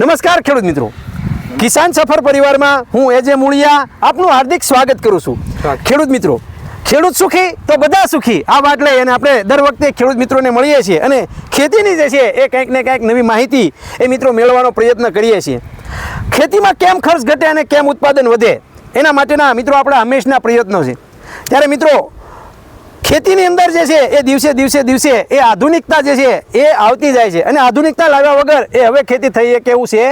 નમસ્કાર ખેડૂત મિત્રો. કિસાન સફર પરિવારમાં હું એજે મૂળિયા આપનું હાર્દિક સ્વાગત કરું છું. ખેડૂત મિત્રો ખેડૂત સુખી તો બધા સુખી. આ વાત લઈ અને આપણે દર વખતે ખેડૂત મિત્રોને મળીએ છીએ અને ખેતીની જે છે એ કંઈક ને કંઈક નવી માહિતી એ મિત્રો મેળવવાનો પ્રયત્ન કરીએ છીએ. ખેતીમાં કેમ ખર્ચ ઘટે અને કેમ ઉત્પાદન વધે એના માટેના મિત્રો આપણા હંમેશના પ્રયત્નો છે. ત્યારે મિત્રો ખેતીની અંદર જે છે એ દિવસે દિવસે દિવસે એ આધુનિકતા જે છે એ આવતી જાય છે. અને આધુનિકતા લાવ્યા વગર એ હવે ખેતી થઈ શકે એવું છે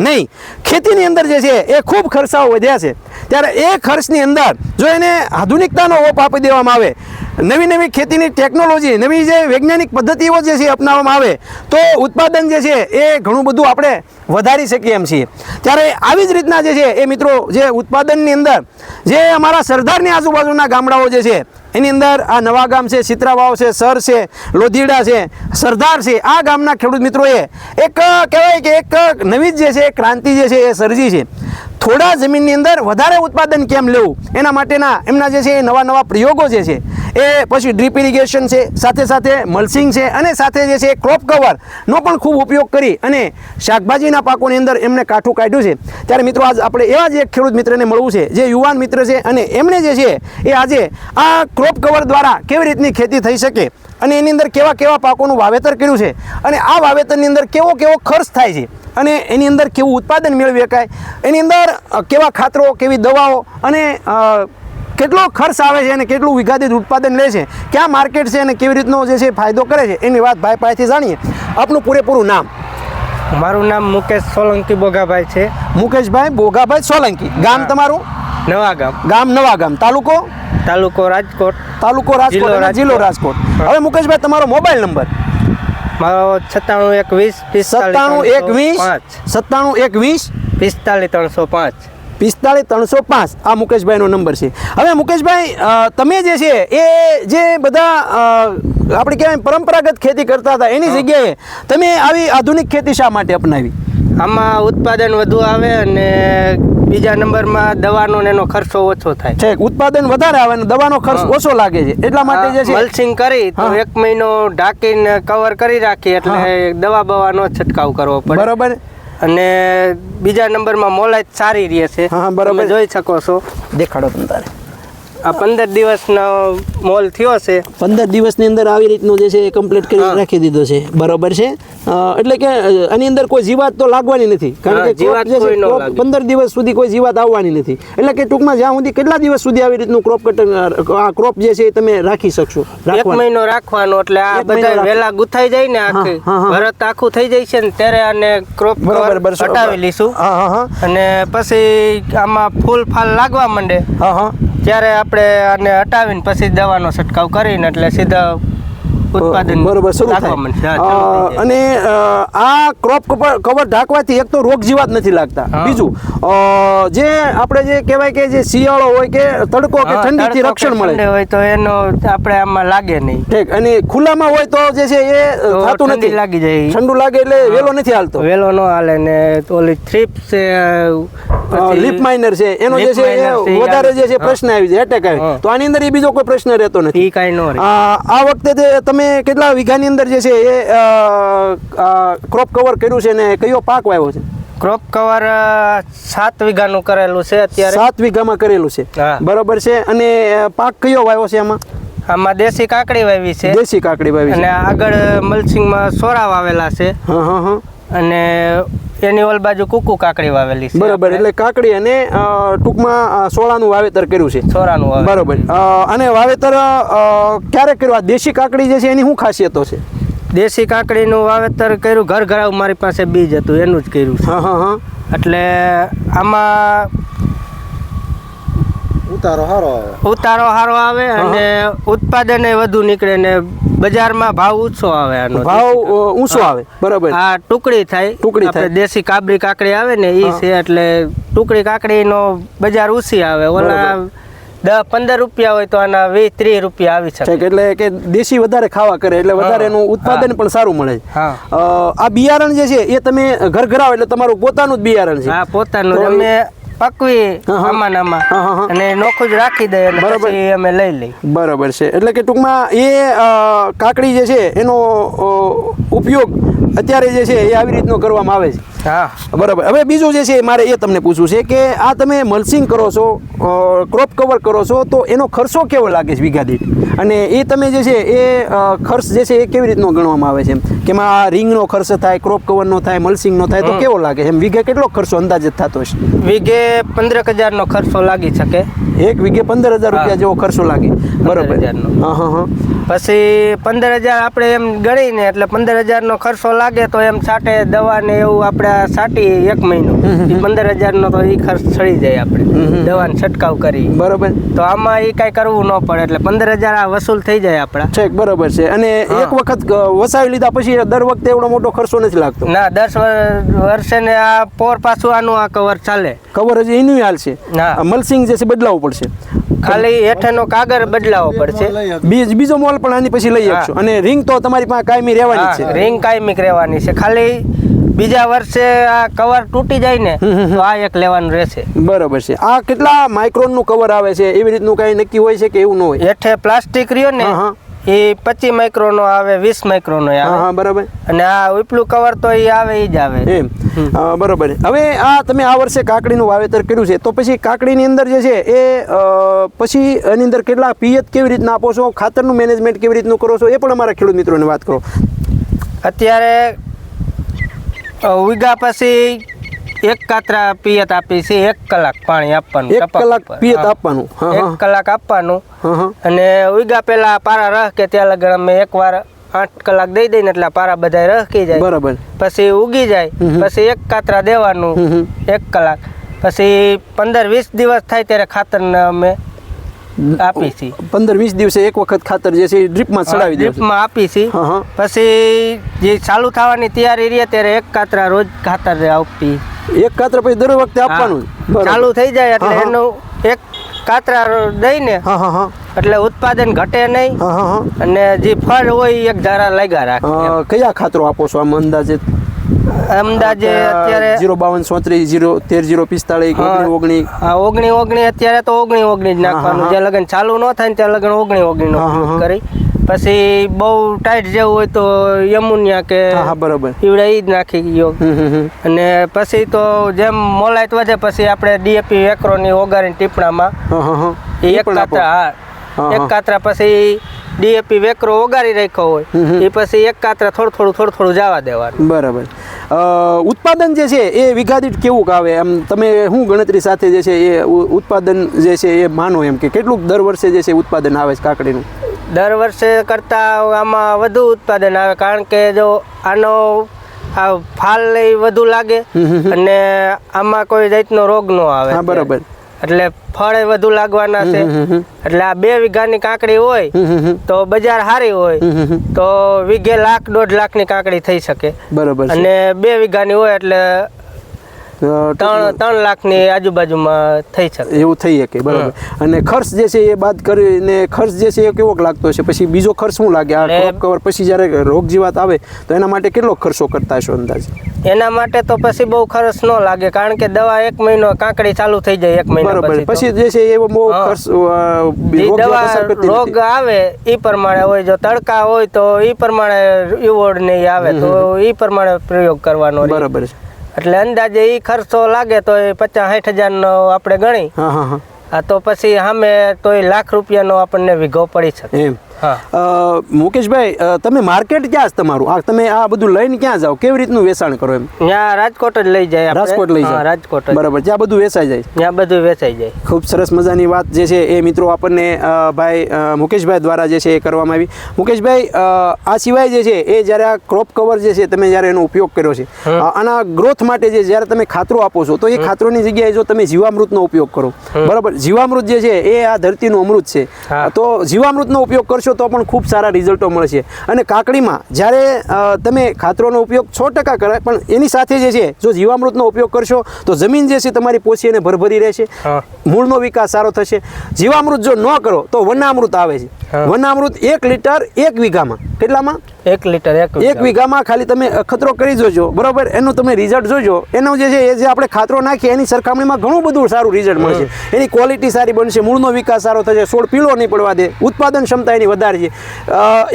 નહીં. ખેતીની અંદર જે છે એ ખૂબ ખર્ચાઓ વધ્યા છે. ત્યારે એ ખર્ચની અંદર જો એને આધુનિકતાનો ઓપ આપી દેવામાં આવે નવી નવી ખેતીની ટેકનોલોજી નવી જે વૈજ્ઞાનિક પદ્ધતિઓ જે છે અપનાવવામાં આવે, તો ઉત્પાદન જે છે એ ઘણું બધું આપણે વધારી શકીએ એમ છીએ. ત્યારે આવી જ રીતના જે છે એ મિત્રો, જે ઉત્પાદનની અંદર, જે અમારા સરદારની આજુબાજુના ગામડાઓ જે છે, એની અંદર આ નવા ગામ છે સિત્રાવાવ છે, સર છે, લોધીડા છે, સરદાર છે, આ ગામના ખેડૂત મિત્રોએ એક, કહેવાય કે એક નવી જ જે છે ક્રાંતિ જે છે એ સર્જી છે. થોડા જમીનની અંદર વધારે ઉત્પાદન કેમ લેવું? એના માટેના એમના જે છે એ નવા નવા પ્રયોગો જે છે, એ પછી ડ્રીપ ઇરિગેશન છે, સાથે સાથે મલ્સિંગ છે અને સાથે જે છે ક્રોપ કવરનો પણ ખૂબ ઉપયોગ કરી અને શાકભાજીના પાકોની અંદર એમને કાઠું કાઢ્યું છે. ત્યારે મિત્રો આજ આપણે એવા જ એક ખેડૂત મિત્રને મળવું છે, જે યુવાન મિત્ર છે અને એમણે જે છે એ આજે આ ક્રોપ કવર દ્વારા કેવી રીતની ખેતી થઈ શકે અને એની અંદર કેવા કેવા પાકોનું વાવેતર કર્યું છે અને આ વાવેતરની અંદર કેવો કેવો ખર્ચ થાય છે. અને એની અંદર કેવું ઉત્પાદન મેળવી શકાય? એની અંદર કેવા ખાતરો કેવી દવાઓ અને કેટલો ખર્ચ આવે છે અને કેટલું વિઘાદિત ઉત્પાદન લે છે? ક્યાં માર્કેટ છે અને કેવી રીતનો જે છે ફાયદો કરે છે? એની વાત ભાઈ પાસેથી જાણીએ. આપનું પૂરેપૂરું નામ? મારું નામ મુકેશ સોલંકી બોગાભાઈ છે. મુકેશભાઈ બોગાભાઈ સોલંકી. ગામ તમારું? નવા ગામ. ગામ નવા ગામ. તાલુકો? તાલુકો રાજકોટ. તાલુકો રાજકોટ જિલ્લો રાજકોટ. હવે મુકેશભાઈ તમારો મોબાઈલ નંબર? મારો સત્તાણું એક વીસ સત્તાણું એક વીસ સત્તાણું એક વીસ પિસ્તાલીસ ત્રણસો પાંચ. પિસ્તાળીસ ત્રણસો પાંચ. આ મુકેશભાઈનો નંબર છે. હવે મુકેશભાઈ તમે જે છે એ જે બધા આપણે કહેવાય પરંપરાગત ખેતી કરતા હતા એની જગ્યાએ તમે આવી આધુનિક ખેતી શા માટે અપનાવી? આમાં ઉત્પાદન વધુ આવે અને બીજા નંબરમાં દવાનો ને એનો ખર્ચો ઓછો થાય. છે ઉત્પાદન વધારે આવે અને દવાનો ખર્ચ ઓછો લાગે છે. એટલા માટે જે છે મલ્સિંગ કરી તો એક મહિનો ઢાંકીને કવર કરી રાખી એટલે દવા બવાનો છંટકાવ કરવો પડે. બરોબર. અને બીજા નંબરમાં મોલાઈ સારી રહે છે. હા, હા, બરાબર. જોઈ શકો છો. દેખાડો તમે તારે. આ પંદર દિવસનો મોલ થયો છે પંદર દિવસની અંદર આવી રીતનું જે છે એ કમ્પ્લીટ કરી રાખી દીધો છે. બરોબર છે? એટલે કે આની અંદર કોઈ જીવાત તો લાગવાની નથી. કારણ કે જીવાત. પંદર દિવસ સુધી કોઈ જીવાત આવવાની નથી. એટલે કે ટૂંકમાં જ્યાં સુધી કેટલા દિવસ સુધી આવી રીતનું ક્રોપ કટિંગ આ ક્રોપ જે છે એ તમે રાખી શકશો? એક મહિનો રાખવાનો એટલે આ બધા વેલા ગુથાઈ જાય ને આખી. ભરત આખું થઈ જાય છે ને ત્યારે આને ક્રોપ બરાબર. હટાવી લઈશું. અને પછી આમાં ફૂલ ફાલ લાગવા માંડે. ત્યારે આપણે આને હટાવીને પછી દવાનો છંટકાવ કરીને એટલે સીધા ઉત્પાદન બરોબર શરૂ થાય. અને આ ક્રોપ કવર ઢાંકવાથી એક તો રોગ જીવાત નથી લાગતા. બીજું જે આપણે જે કહેવાય કે જે શિયાળો હોય કે તડકો કે ઠંડીથી રક્ષણ મળે. હોય તો એનો આપણે આમાં લાગે નહીં. ઠીક અને ખુલ્લામાં હોય તો જે છે એ થતું નથી. લાગી જાય. ઠંડુ લાગે એટલે વેલો નથી હાલતો. વેલો નો હાલે ને ઓલી થ્રીપ છે લીપ માઇનર છે. એનો જે છે એ વધારે જે છે પ્રશ્ન આવી જાય એટેક આવે. તો આની અંદર એ બીજો કોઈ પ્રશ્ન રહેતો નથી. કઈ કાંઈ નો આ વખતે તે તમે કેટલા વીઘાની અંદર જે છે એ ક્રોપ કવર કર્યું છે ને કયો પાક વાવ્યો છે? ક્રોપ કવર સાત વીઘાનું કરેલું છે અત્યારે. સાત વીઘામાં કરેલું છે. બરોબર છે. અને પાક કયો વાવ્યો છે આમાં? આમાં દેશી કાકડી વાવી છે. દેશી કાકડી વાવી અને આગળ મલસિંગમાં સોરા વાવેલા છે. હા હા હા. અને એની ઓલ બાજુ કુકુ કાકડી વાવેલી છે બરોબર એટલે કાકડી અને ટૂંકમાં સોળાનું વાવેતર કર્યું છે. સોળાનું બરોબર. અને વાવેતર ક્યારે કર્યું? આ દેશી કાકડી જે છે એની શું ખાસિયતો છે? દેશી કાકડીનું વાવેતર કર્યું. ઘર ઘરાવ મારી પાસે બીજ હતું એનું જ કર્યું છે. હા હા હા. એટલે આમાં ઉતારો સારો આવે. ઉતારો સારો આવે અને ઉત્પાદન વધુ નીકળે ને બજારમાં ભાવ ઊંચો આવે આનો ભાવ ઊંચો આવે. બરોબર. આ ટુકડી થાય. ટુકડી થાય. દેશી કાબરી કાકડી આવે ને ઈ છે એટલે ટુકડી કાકડીનો બજાર ઊંચી આવે. ઓલા દસ પંદર રૂપિયા હોય તો આના વીસ ત્રીસ રૂપિયા આવી શકે. એટલે કે દેશી વધારે ખાવા કરે એટલે વધારે એનું ઉત્પાદન પણ સારું મળે. આ બિયારણ જે છે એ તમે ઘર ઘરાવ એટલે તમારું પોતાનું જ બિયારણ છે. હા પોતાનું અમે પકવી. આમાં આમાં. અને નોખું જ રાખી અને બરાબર. પછી અમે લઈ લઈ બરાબર છે. એટલે કે ટૂંકમાં એ કાકડી જે છે એનો ઉપયોગ અત્યારે જે છે એ આવી રીતનો કરવામાં આવે છે. હા. બરાબર. હવે બીજું જે છે મારે એ તમને પૂછવું છે કે આ તમે મલ્સિંગ કરો છો ક્રોપ કવર કરો છો તો એનો ખર્ચો કેવો લાગે છે વીઘા દીઠ? અને એ તમે જે છે એ ખર્ચ જે છે એ કેવી રીતનો ગણવામાં આવે છે કે એમાં આ રિંગનો ખર્ચ થાય ક્રોપ કવરનો થાય મલ્સિંગનો થાય તો કેવો લાગે? એમ વીઘે કેટલો ખર્ચો અંદાજે થતો હશે? વીઘે પંદરક હજારનો ખર્ચો લાગી શકે. એક વીઘે પંદર હજાર રૂપિયા જેવો ખર્ચો લાગે. બરોબર. હજારનો. હા હા હા. પછી પંદર હજાર આપણે એમ ગણીને એટલે પંદર હજારનો ખર્ચો લાગે તો એમ છાંટે દવા ને એવું આપણે છાંટી એક મહિનો. પંદર હજારનો તો એ ખર્ચ ચડી જાય આપણે. દવાનો છંટકાવ કરી. બરોબર. તો આમાં એ કાંઈ કરવું ન પડે એટલે પંદર હજાર આ વસૂલ થઈ જાય આપણા. છેક બરોબર છે. અને એક વખત વસાવી લીધા પછી દર વખતે એવડો મોટો ખર્ચો નથી લાગતો? ના દસ વર્ષે ને આ પોર પાછું આનું આ કવર ચાલે. કવર હજી એનું હાલ છે. મલસિંગ જે છે બદલાવવું પડશે ખાલી હેઠેનો કાગળ બદલાવો પડશે. બીજ બીજો મોલ પણ આની પછી લઈ. શકશો અને રિંગ તો તમારી પાસે કાયમી રહેવાની છે. રિંગ કાયમી રહેવાની છે. ખાલી બીજા વર્ષે આ કવર તૂટી જાય ને તો આ એક લેવાનું રહેશે. બરોબર છે. આ કેટલા માઇક્રોનનું કવર આવે છે? એવી રીતનું કઈ નક્કી હોય છે કે એવું ન હોય? હેઠે પ્લાસ્ટિક રહ્યો ને. એ પચીસ માઇક્રોનો આવે વીસ માઇક્રોનો હા આવે. હા બરાબર. અને આ ઉપલું કવર તો એ આવે એ જ આવે. એમ. બરોબર. હવે આ તમે આ વર્ષે કાકડીનું વાવેતર કર્યું છે તો પછી કાકડીની અંદર જે છે એ પછી એની અંદર કેટલા પિયત કેવી રીતના આપો છો ખાતરનું મેનેજમેન્ટ કેવી રીતનું કરો છો એ પણ અમારા ખેડૂત મિત્રોને વાત કરો. અત્યારે વીઘા પછી એક કાતરા પિયત આપી છે એક કલાક પાણી આપવાનું એક કલાક. પિયત આપવાનું. એક કલાક આપવાનું. અને ઉગા પેલા પારા રહ કે ત્યાં લગન અમે એકવાર આઠ કલાક દઈ દઈને એટલે પારા બધા રહકી જાય. બરાબર. પછી ઉગી જાય. પછી એક કાતરા દેવાનું. એક કલાક. પછી પંદર વીસ દિવસ થાય ત્યારે ખાતરને અમે આપી છીએ પંદર વીસ દિવસે એક વખત ખાતર જે છે એ ડ્રીપમાં ચડાવી દે ડ્રીપમાં આપી હા. પછી જે ચાલુ થવાની તૈયારી રહે ત્યારે એક કાતરા રોજ ખાતર આપી. એક કાતર પછી દર વખતે આપવાનું. ચાલુ થઈ જાય એટલે. એનું એક કાતરા દઈને હા હા હા. એટલે ઉત્પાદન ઘટે નહીં. અને જે ફળ હોય એક ધારા લાગ્યા રાખે કયા ખાતરો આપો છો? આમ અંદાજે? અંદાજે અત્યારે જીરો બાવન ચોત્રીસ જીરો તેર જીરો પિસ્તાળીસ. ઓગણી ઓગણી? ઓગણી અત્યારે તો ઓગણી ઓગણી જ નાખવાનું. જે લગન ચાલુ ન થાય ને ત્યાં લગન ઓગણી ઓગણી નો. કરી. પછી બહુ ટાઈટ જેવું હોય તો યમુનિયા કે હા બરોબર. ઈવડે ઈ જ નાખી ગયો. અને પછી તો જેમ મોલાઈટ વધે પછી આપણે ડીએપી વેક્રોની ઓગાળીને ટીપણામાં. એક કાતરા હા. એક. કાતરા પછી ડીએપી વેકરો ઓગારી રાખ્યો હોય એ પછી એક કાતરા થોડું થોડું થોડું થોડું જવા દેવાનું. બરાબર. ઉત્પાદન જે છે એ વીઘા દીઠ કેવું? આવે એમ તમે શું ગણતરી સાથે જે છે એ ઉત્પાદન જે છે એ માનો એમ કે કેટલું દર વર્ષે જે છે ઉત્પાદન આવે છે કાકડીનું? દર વર્ષે કરતાં આમાં વધુ ઉત્પાદન આવે કારણ કે જો આનો આ ફાલ વધુ લાગે અને આમાં કોઈ જાતનો રોગ ન આવે બરાબર. એટલે ફળ વધુ લાગવાના છે. એટલે આ બે વીઘાની કાકડી હોય. તો બજાર સારી હોય. તો વીઘે લાખ દોઢ લાખની કાકડી થઈ શકે. બરાબર અને બે વીઘાની હોય એટલે ત્રણ ત્રણ લાખની આજુબાજુમાં થઈ શકે. એવું થઈ શકે બરાબર. અને ખર્ચ જે છે એ બાદ કરીને ખર્ચ જે છે એ કેવો લાગતો છે પછી બીજો ખર્ચ શું લાગે? આ ક્રોપ કવર પછી જ્યારે રોગ જીવાત આવે તો એના માટે કેટલો ખર્ચો કરતા હશો અંદાજ? એના માટે તો પછી બહુ ખર્ચ ન લાગે કારણ કે દવા એક મહિનો કાંકડી ચાલુ થઈ જાય એક મહિના બરાબર. પછી જે છે એવો બહુ ખર્ચ રોગ આવે એ પ્રમાણે હોય જો તડકા હોય તો એ પ્રમાણે ઇવોર્ડ નહીં આવે તો એ પ્રમાણે પ્રયોગ કરવાનો. બરાબર છે. એટલે અંદાજે એ ખર્ચો લાગે તો એ પચાસ સાઠ હજારનો આપણે ગણી. હા તો પછી સામે તો એ લાખ રૂપિયાનો આપણને વીઘો પડી શકે. એમ. મુકેશભાઈ તમે માર્કેટ ક્યાં છે તમારું? આ તમે આ બધું લઈને ક્યાં જાઓ? કેવી રીતનું વેચાણ કરો એમ? ત્યાં રાજકોટ જ લઈ જાય રાજકોટ લઈ જાય રાજકોટ બરાબર. ત્યાં બધું વેચાઈ જાય? ત્યાં બધું વેચાઈ જાય. ખૂબ સરસ મજાની વાત જે છે એ મિત્રો આપણને ભાઈ મુકેશભાઈ દ્વારા જે છે એ કરવામાં આવી. મુકેશભાઈ આ સિવાય જે છે એ જ્યારે આ ક્રોપ કવર જે છે તમે જ્યારે એનો ઉપયોગ કર્યો છે આના ગ્રોથ માટે જે જ્યારે તમે ખાતરો આપો છો તો એ ખાતરોની જગ્યાએ જો તમે જીવામૃતનો ઉપયોગ કરો. બરાબર? જીવામૃત જે છે એ આ ધરતીનું અમૃત છે. તો જીવામૃતનો ઉપયોગ કરશો તો પણ ખૂબ સારા રિઝલ્ટો મળશે અને કાકડીમાં જ્યારે તમે ખાતરોનો ઉપયોગ છ ટકા કરે પણ એની સાથે જે છે જો જીવામૃતનો ઉપયોગ કરશો તો જમીન જે છે તમારી પોષી અને ભરભરી રહેશે. મૂળનો વિકાસ સારો થશે. જીવામૃત જો ન કરો તો વનામૃત આવે છે. વનામૃત એક લીટર એક વીઘામાં. કેટલામાં? એક લીટર એક એક વીઘામાં ખાલી તમે અખતરો કરી જોજો. બરોબર? એનું તમે રિઝલ્ટ જોજો. એનો જે છે એ જે આપણે ખાતરો નાખીએ એની સરખામણીમાં ઘણું બધું સારું રિઝલ્ટ મળશે. એની ક્વોલિટી સારી બનશે મૂળનો વિકાસ સારો થશે છોડ પીળો નહીં પડવા દે ઉત્પાદન ક્ષમતા એની વધારે છે.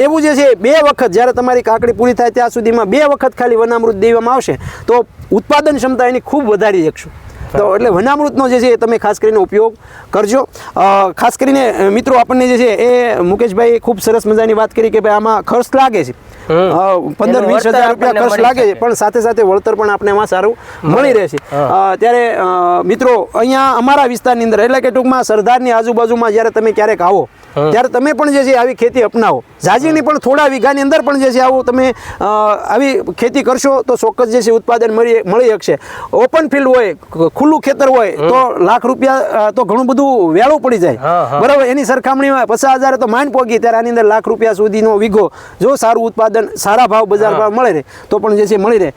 એવું જે છે બે વખત જ્યારે તમારી કાકડી પૂરી થાય ત્યાં સુધીમાં બે વખત ખાલી વનામૃત દેવામાં આવશે તો ઉત્પાદન ક્ષમતા એની ખૂબ વધારી શકશું. તો એટલે વનામૃતનો જે છે એ તમે ખાસ કરીને ઉપયોગ કરજો. ખાસ કરીને મિત્રો આપણને જે છે એ મુકેશભાઈ ખૂબ સરસ મજાની વાત કરી કે ભાઈ આમાં ખર્ચ લાગે છે. પંદર વીસ હજાર રૂપિયા ખર્ચ લાગે છે પણ સાથે સાથે વળતર પણ આપણે એમાં સારું મળી રહેશે છે. ત્યારે મિત્રો અહીંયા અમારા વિસ્તારની અંદર એટલે કે ટૂંકમાં સરદારની આજુબાજુમાં જ્યારે તમે ક્યારેક આવો ત્યારે તમે પણ જે છે આવી ખેતી અપનાવો. ઝાઝીની પણ થોડા વીઘાની અંદર પણ જે છે આવું તમે આવી ખેતી કરશો તો ચોક્કસ જે છે ઉત્પાદન મળી મળી શકશે. ઓપન ફિલ્ડ હોય ખુલ્લું ખેતર હોય તો લાખ રૂપિયા તો ઘણું બધું વેળું પડી જાય. બરાબર એની સરખામણીમાં પચાસ હજાર તો માંડ પોગી ત્યારે આની અંદર લાખ રૂપિયા સુધીનો વીઘો જો સારું ઉત્પાદન સારા ભાવ બજાર ભાવ મળે રહે તો પણ જે છે મળી રહે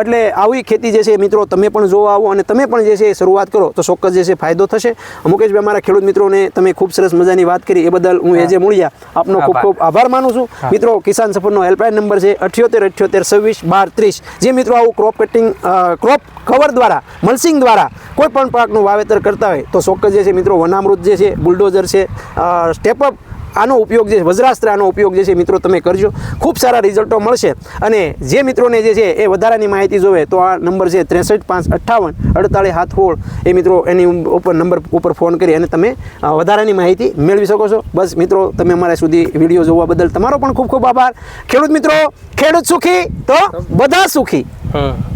એટલે આવી ખેતી જે છે મિત્રો તમે પણ જોવા આવો અને તમે પણ જે છે શરૂઆત કરો તો ચોક્કસ જે છે ફાયદો થશે. મુકેશભાઈ અમારા ખેડૂત મિત્રોને તમે ખૂબ સરસ મજાની વાત કરી એ બદલ હું એ જે મૂળિયા આપનો ખૂબ ખૂબ આભાર માનું છું. મિત્રો કિસાન સફરનો હેલ્પલાઇન નંબર છે અઠ્યોતેર અઠ્યોતેર છવ્વીસ બાર ત્રીસ. જે મિત્રો આવું ક્રોપ કટિંગ ક્રોપ કવર દ્વારા મલ્સિંગ દ્વારા કોઈ પણ પાકનું વાવેતર કરતા હોય તો ચોક્કસ જે છે મિત્રો વનામૃત જે છે બુલડોઝર છે સ્ટેપઅપ આનો ઉપયોગ જે છે, વજ્રાસ્ત્ર આનો ઉપયોગ જે છે મિત્રો તમે કરજો. ખૂબ સારા રિઝલ્ટો મળશે. અને જે મિત્રોને જે છે એ વધારાની માહિતી જોવે તો આ નંબર છે ત્રેસઠ પાંચ અઠ્ઠાવન અડતાળીસ હાથ હોળ. એ મિત્રો એની ઉપર નંબર ઉપર ફોન કરી અને તમે વધારાની માહિતી મેળવી શકો છો. બસ મિત્રો તમે અમારા સુધી વીડિયો જોવા બદલ તમારો પણ ખૂબ ખૂબ આભાર. ખેડૂત મિત્રો ખેડૂત સુખી તો બધા સુખી. હમ